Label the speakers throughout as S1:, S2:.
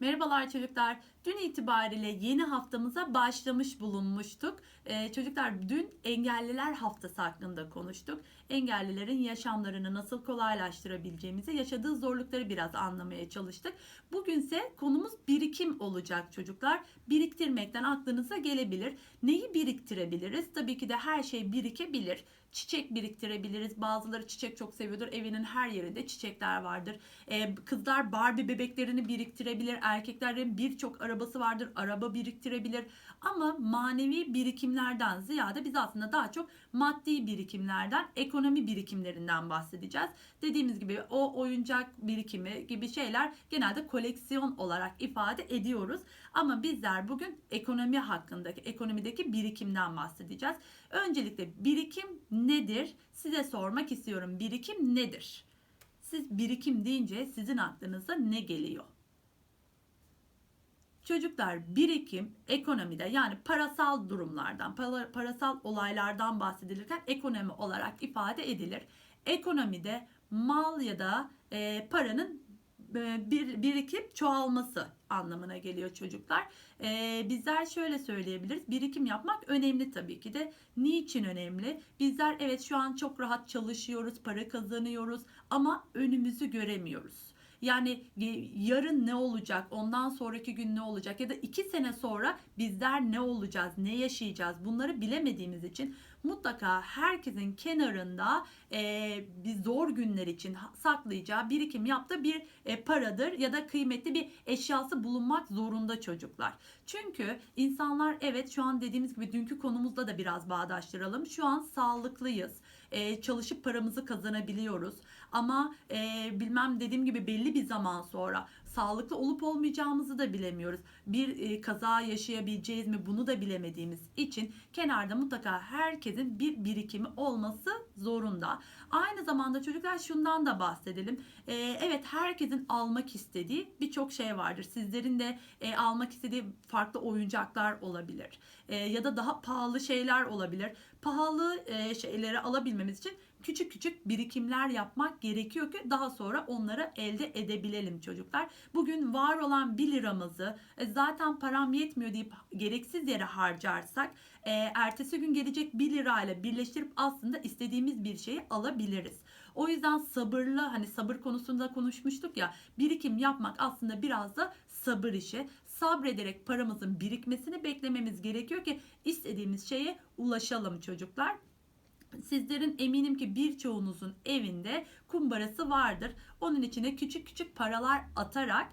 S1: Merhabalar çocuklar. Dün itibariyle yeni haftamıza başlamış bulunmuştuk. Ee, çocuklar dün engelliler haftası hakkında konuştuk. Engellilerin yaşamlarını nasıl kolaylaştırabileceğimizi, yaşadığı zorlukları biraz anlamaya çalıştık. Bugünse konumuz birikim olacak çocuklar. Biriktirmekten aklınıza gelebilir. Neyi biriktirebiliriz? Tabii ki de her şey birikebilir. Çiçek biriktirebiliriz. Bazıları çiçek çok seviyordur. Evinin her yerinde çiçekler vardır. Ee, kızlar Barbie bebeklerini biriktirebilir. Erkeklerin birçok arabası vardır. Araba biriktirebilir. Ama manevi birikimlerden ziyade biz aslında daha çok maddi birikimlerden, ekonomi birikimlerinden bahsedeceğiz. Dediğimiz gibi o oyuncak birikimi gibi şeyler genelde koleksiyon olarak ifade ediyoruz. Ama bizler bugün ekonomi hakkındaki, ekonomideki birikimden bahsedeceğiz. Öncelikle birikim nedir? Size sormak istiyorum. Birikim nedir? Siz birikim deyince sizin aklınıza ne geliyor? Çocuklar birikim ekonomide yani parasal durumlardan, para- parasal olaylardan bahsedilirken ekonomi olarak ifade edilir. Ekonomide mal ya da e, paranın e, bir birikip çoğalması anlamına geliyor çocuklar. E, bizler şöyle söyleyebiliriz. Birikim yapmak önemli tabii ki de. Niçin önemli? Bizler evet şu an çok rahat çalışıyoruz, para kazanıyoruz ama önümüzü göremiyoruz. Yani e, yarın ne olacak, ondan sonraki gün ne olacak ya da iki sene sonra bizler ne olacağız, ne yaşayacağız bunları bilemediğimiz için mutlaka herkesin kenarında e, bir zor günler için saklayacağı birikim yaptığı bir e, paradır ya da kıymetli bir eşyası bulunmak zorunda çocuklar. Çünkü insanlar evet şu an dediğimiz gibi dünkü konumuzda da biraz bağdaştıralım. Şu an sağlıklıyız. E, çalışıp paramızı kazanabiliyoruz. Ama e, bilmem dediğim gibi belli bir zaman sonra sağlıklı olup olmayacağımızı da bilemiyoruz. Bir e, kaza yaşayabileceğiz mi bunu da bilemediğimiz için kenarda mutlaka herkesin bir birikimi olması zorunda. Aynı zamanda çocuklar şundan da bahsedelim. E, evet herkesin almak istediği birçok şey vardır. Sizlerin de e, almak istediği farklı oyuncaklar olabilir. E, ya da daha pahalı şeyler olabilir. Pahalı e, şeyleri alabilmemiz için küçük küçük birikimler yapmak gerekiyor ki daha sonra onları elde edebilelim çocuklar. Bugün var olan 1 liramızı e, zaten param yetmiyor deyip gereksiz yere harcarsak e, ertesi gün gelecek 1 lirayla birleştirip aslında istediğimiz bir şeyi alabiliriz. O yüzden sabırlı hani sabır konusunda konuşmuştuk ya birikim yapmak aslında biraz da sabır işi. Sabrederek paramızın birikmesini beklememiz gerekiyor ki istediğimiz şeye ulaşalım çocuklar. Sizlerin eminim ki birçoğunuzun evinde kumbarası vardır. Onun içine küçük küçük paralar atarak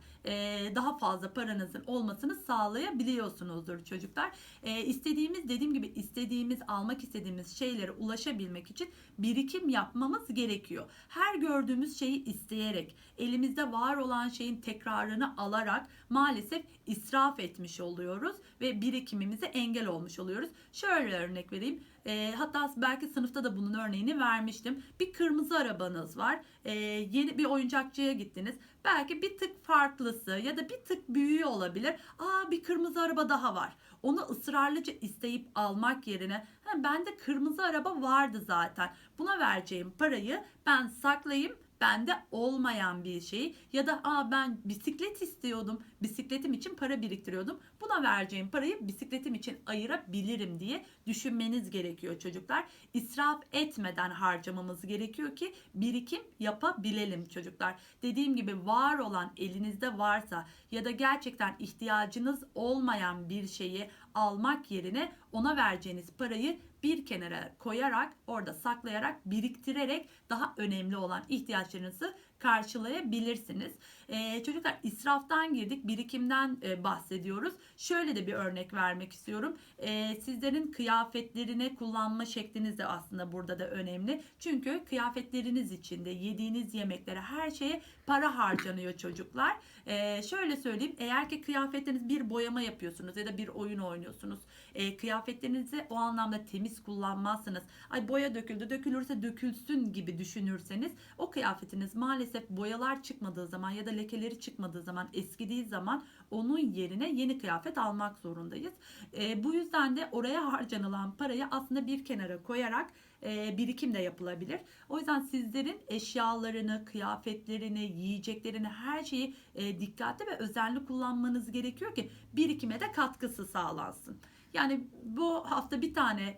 S1: daha fazla paranızın olmasını sağlayabiliyorsunuzdur çocuklar. E, istediğimiz dediğim gibi istediğimiz almak istediğimiz şeylere ulaşabilmek için birikim yapmamız gerekiyor. Her gördüğümüz şeyi isteyerek elimizde var olan şeyin tekrarını alarak maalesef israf etmiş oluyoruz ve birikimimize engel olmuş oluyoruz. Şöyle örnek vereyim. E, hatta belki sınıfta da bunun örneğini vermiştim. Bir kırmızı arabanız var. E, yeni bir oyuncakçıya gittiniz. Belki bir tık farklısı ya da bir tık büyüğü olabilir. Aa bir kırmızı araba daha var. Onu ısrarlıca isteyip almak yerine ha, bende kırmızı araba vardı zaten. Buna vereceğim parayı ben saklayayım bende olmayan bir şey ya da aa ben bisiklet istiyordum bisikletim için para biriktiriyordum buna vereceğim parayı bisikletim için ayırabilirim. diye düşünmeniz gerekiyor çocuklar. İsraf etmeden harcamamız gerekiyor ki birikim yapabilelim çocuklar. Dediğim gibi var olan elinizde varsa ya da gerçekten ihtiyacınız olmayan bir şeyi almak yerine ona vereceğiniz parayı bir kenara koyarak orada saklayarak biriktirerek daha önemli olan ihtiyaçlarınızı karşılayabilirsiniz. Ee, çocuklar israftan girdik, birikimden e, bahsediyoruz. Şöyle de bir örnek vermek istiyorum. Ee, sizlerin kıyafetlerini kullanma şekliniz de aslında burada da önemli. Çünkü kıyafetleriniz içinde yediğiniz yemeklere her şeye para harcanıyor çocuklar. Ee, şöyle söyleyeyim eğer ki kıyafetleriniz bir boyama yapıyorsunuz ya da bir oyun oynuyorsunuz. E, kıyafetlerinizi o anlamda temiz kullanmazsınız. Ay boya döküldü dökülürse dökülsün gibi düşünürseniz o kıyafetiniz maalesef maalesef boyalar çıkmadığı zaman ya da lekeleri çıkmadığı zaman eskidiği zaman onun yerine yeni kıyafet almak zorundayız. E, bu yüzden de oraya harcanılan parayı aslında bir kenara koyarak e, birikim de yapılabilir. O yüzden sizlerin eşyalarını, kıyafetlerini, yiyeceklerini her şeyi e, dikkatli ve özenli kullanmanız gerekiyor ki birikime de katkısı sağlansın. Yani bu hafta bir tane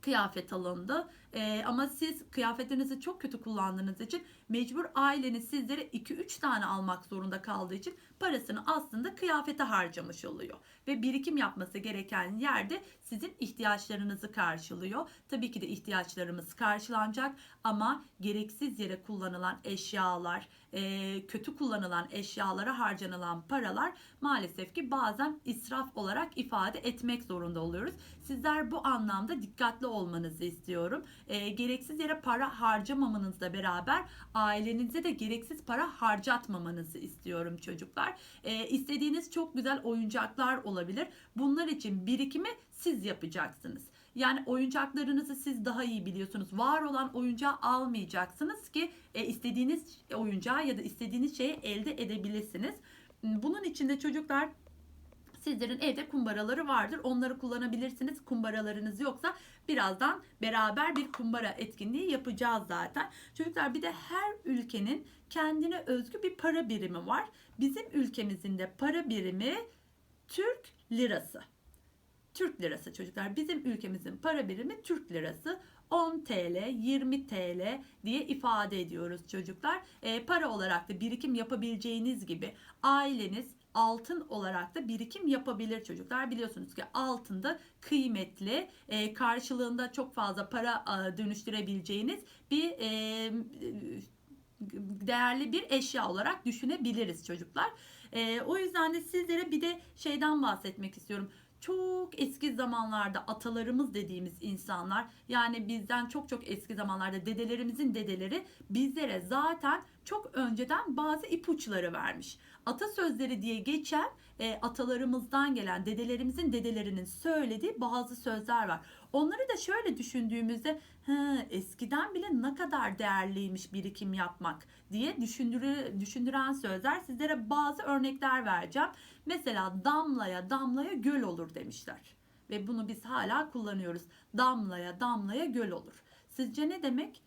S1: kıyafet alındı. Ee, ama siz kıyafetlerinizi çok kötü kullandığınız için mecbur aileniz sizlere 2-3 tane almak zorunda kaldığı için parasını aslında kıyafete harcamış oluyor. Ve birikim yapması gereken yerde sizin ihtiyaçlarınızı karşılıyor. Tabii ki de ihtiyaçlarımız karşılanacak ama gereksiz yere kullanılan eşyalar, e, kötü kullanılan eşyalara harcanılan paralar maalesef ki bazen israf olarak ifade etmek zorunda oluyoruz. Sizler bu anlamda dikkatli olmanızı istiyorum. E, gereksiz yere para harcamamanızla beraber ailenize de gereksiz para harcatmamanızı istiyorum çocuklar. E, istediğiniz çok güzel oyuncaklar olabilir. Bunlar için birikimi siz yapacaksınız. Yani oyuncaklarınızı siz daha iyi biliyorsunuz. Var olan oyuncağı almayacaksınız ki e, istediğiniz oyuncağı ya da istediğiniz şeyi elde edebilirsiniz. Bunun için de çocuklar Sizlerin evde kumbaraları vardır. Onları kullanabilirsiniz. Kumbaralarınız yoksa birazdan beraber bir kumbara etkinliği yapacağız zaten. Çocuklar bir de her ülkenin kendine özgü bir para birimi var. Bizim ülkemizin de para birimi Türk lirası. Türk lirası çocuklar. Bizim ülkemizin para birimi Türk lirası. 10 TL, 20 TL diye ifade ediyoruz çocuklar. E, para olarak da birikim yapabileceğiniz gibi aileniz altın olarak da birikim yapabilir çocuklar. Biliyorsunuz ki altında kıymetli, e, karşılığında çok fazla para e, dönüştürebileceğiniz bir e, değerli bir eşya olarak düşünebiliriz çocuklar. E, o yüzden de sizlere bir de şeyden bahsetmek istiyorum çok eski zamanlarda atalarımız dediğimiz insanlar yani bizden çok çok eski zamanlarda dedelerimizin dedeleri bizlere zaten çok önceden bazı ipuçları vermiş. Atasözleri diye geçen e, atalarımızdan gelen dedelerimizin dedelerinin söylediği bazı sözler var. Onları da şöyle düşündüğümüzde He, eskiden bile ne kadar değerliymiş birikim yapmak diye düşündürü, düşündüren sözler sizlere bazı örnekler vereceğim. Mesela damlaya damlaya göl olur demişler. Ve bunu biz hala kullanıyoruz. Damlaya damlaya göl olur. Sizce ne demek?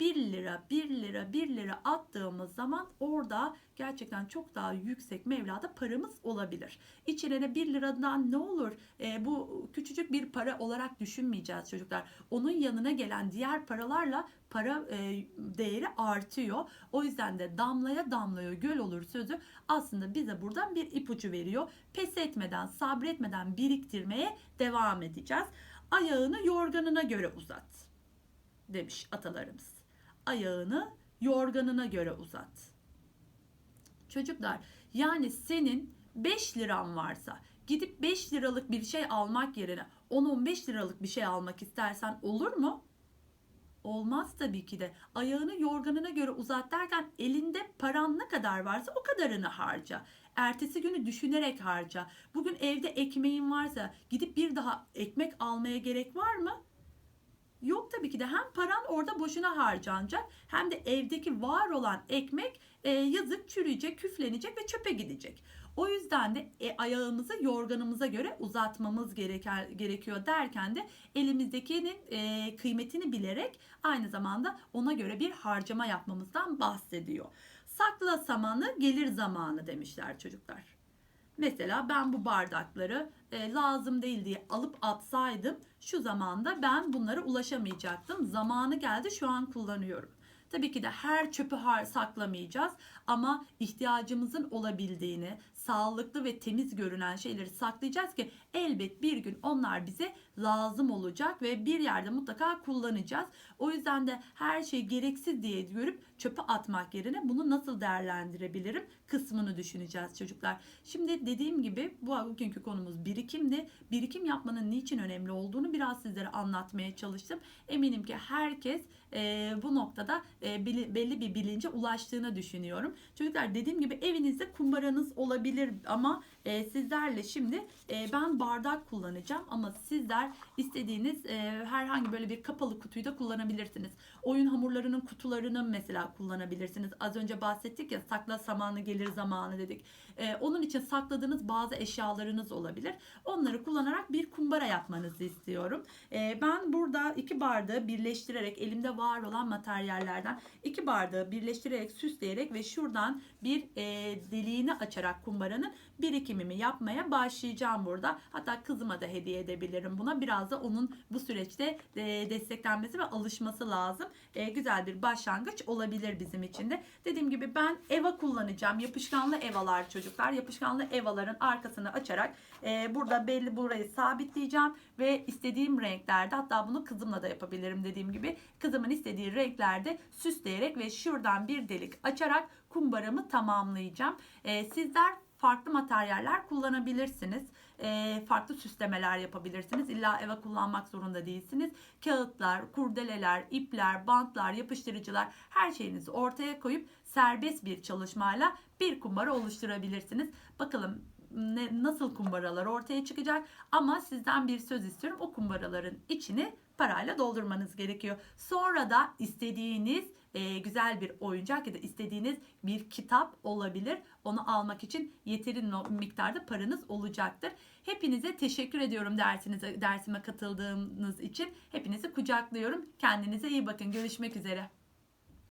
S1: 1 lira 1 lira 1 lira attığımız zaman orada gerçekten çok daha yüksek mevlada paramız olabilir. İçerine 1 liradan ne olur? E, bu küçücük bir para olarak düşünmeyeceğiz çocuklar. Onun yanına gelen diğer paralarla para e, değeri artıyor. O yüzden de damlaya damlaya göl olur sözü aslında bize buradan bir ipucu veriyor. Pes etmeden, sabretmeden biriktirmeye devam edeceğiz. Ayağını yorganına göre uzat demiş atalarımız ayağını yorganına göre uzat. Çocuklar yani senin 5 liran varsa gidip 5 liralık bir şey almak yerine 10-15 liralık bir şey almak istersen olur mu? Olmaz tabii ki de. Ayağını yorganına göre uzat derken elinde paran ne kadar varsa o kadarını harca. Ertesi günü düşünerek harca. Bugün evde ekmeğin varsa gidip bir daha ekmek almaya gerek var mı? Yok tabii ki de hem paran orada boşuna harcanacak hem de evdeki var olan ekmek e, yazık çürüyecek, küflenecek ve çöpe gidecek. O yüzden de e, ayağımızı yorganımıza göre uzatmamız gereker, gerekiyor derken de elimizdekinin e, kıymetini bilerek aynı zamanda ona göre bir harcama yapmamızdan bahsediyor. Sakla samanı gelir zamanı demişler çocuklar. Mesela ben bu bardakları e, lazım değil diye alıp atsaydım şu zamanda ben bunlara ulaşamayacaktım. Zamanı geldi şu an kullanıyorum. Tabii ki de her çöpü saklamayacağız ama ihtiyacımızın olabildiğini, sağlıklı ve temiz görünen şeyleri saklayacağız ki elbet bir gün onlar bize lazım olacak ve bir yerde mutlaka kullanacağız. O yüzden de her şey gereksiz diye görüp çöpe atmak yerine bunu nasıl değerlendirebilirim kısmını düşüneceğiz çocuklar. Şimdi dediğim gibi bu bugünkü konumuz birikimdi. Birikim yapmanın niçin önemli olduğunu biraz sizlere anlatmaya çalıştım. Eminim ki herkes e, bu noktada e, belli bir bilince ulaştığını düşünüyorum. Çocuklar dediğim gibi evinizde kumbaranız olabilir ama e, sizlerle şimdi e, ben bardak kullanacağım ama sizler istediğiniz e, herhangi böyle bir kapalı kutuyu da kullanabilirsiniz. Oyun hamurlarının kutularını mesela kullanabilirsiniz. Az önce bahsettik ya sakla zamanı gelir zamanı dedik. E, onun için sakladığınız bazı eşyalarınız olabilir. Onları kullanarak bir kumbara yapmanızı istiyorum. E, ben burada iki bardağı birleştirerek elimde var olan materyallerden iki bardağı birleştirerek süsleyerek ve şuradan bir e, deliğini açarak kumbaranın birikimimi yapmaya başlayacağım burada. Hatta kızıma da hediye edebilirim buna. Biraz da onun bu süreçte e, desteklenmesi ve alışması lazım. E, güzel bir başlangıç olabilir bizim için de. Dediğim gibi ben eva kullanacağım. Yapışkanlı evalar çocuklar. Yapışkanlı evaların arkasını açarak e, burada belli burayı sabitleyeceğim ve istediğim renklerde hatta bunu kızımla da yapabilirim dediğim gibi. Kızımın istediği renklerde süsleyerek ve şuradan bir delik açarak kumbaramı tamamlayacağım. E, sizler farklı materyaller kullanabilirsiniz. E, farklı süslemeler yapabilirsiniz. İlla eve kullanmak zorunda değilsiniz. Kağıtlar, kurdeleler, ipler, bantlar, yapıştırıcılar her şeyinizi ortaya koyup serbest bir çalışmayla bir kumbara oluşturabilirsiniz. Bakalım ne, nasıl kumbaralar ortaya çıkacak ama sizden bir söz istiyorum. O kumbaraların içini parayla doldurmanız gerekiyor. Sonra da istediğiniz e, güzel bir oyuncak ya da istediğiniz bir kitap olabilir. Onu almak için yeteri no- miktarda paranız olacaktır. Hepinize teşekkür ediyorum dersinize dersime katıldığınız için. Hepinizi kucaklıyorum. Kendinize iyi bakın. Görüşmek üzere.